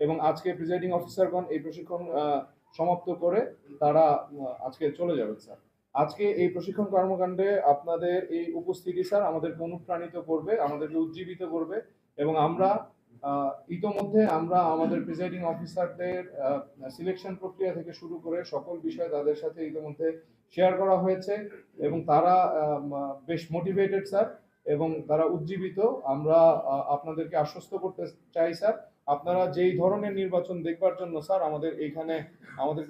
এবং আজকে প্রিজাইডিং অফিসারগণ এই প্রশিক্ষণ সমাপ্ত করে তারা আজকে চলে যাবেন, স্যার। আজকে এই প্রশিক্ষণ কর্মকাণ্ডে আপনাদের এই উপস্থিতি, স্যার, আমাদেরকে অনুপ্রাণিত করবে, আমাদেরকে উজ্জীবিত করবে এবং আমরা ইতোমধ্যে আমরা আমাদের প্রিজাইডিং অফিসারদের সিলেকশন প্রক্রিয়া থেকে শুরু করে সকল বিষয় তাদের সাথে ইতোমধ্যে শেয়ার করা হয়েছে এবং তারা বেশ মোটিভেটেড স্যার। এবং তারা উজ্জীবিত। আমরা আপনাদেরকে আশ্বস্ত করতে চাই, স্যার। আপনারা যেই ধরনের নির্বাচন দেখবার জন্য, স্যার, আমাদের এইখানে আমাদের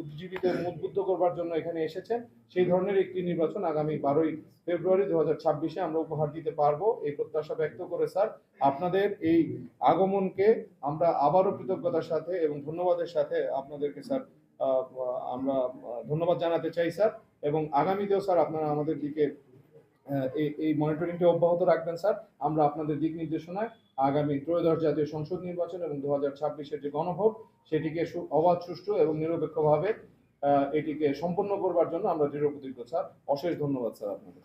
উজ্জীবিত উদ্বুদ্ধ করবার জন্য এখানে এসেছেন, সেই ধরনের একটি নির্বাচন আগামী বারোই ফেব্রুয়ারি দু হাজার ছাব্বিশে আমরা উপহার দিতে পারব। এই প্রত্যাশা ব্যক্ত করে, স্যার, আপনাদের এই আগমনকে আমরা আবারও কৃতজ্ঞতার সাথে এবং ধন্যবাদের সাথে আপনাদেরকে, স্যার আমরা ধন্যবাদ জানাতে চাই, স্যার। এবং আগামীতেও, স্যার, আপনারা আমাদের দিকে এই মনিটরিংটি অব্যাহত রাখবেন, স্যার। আমরা আপনাদের দিক নির্দেশনায় আগামী ত্রয়োদশ জাতীয় সংসদ নির্বাচন এবং দু হাজার ছাব্বিশের যে গণভোট, সেটিকে অবাধ, সুষ্ঠু এবং নিরপেক্ষভাবে এটিকে সম্পন্ন করবার জন্য আমরা দৃঢ় প্রতিজ্ঞ স্যার। অশেষ ধন্যবাদ, স্যার, আপনাদের।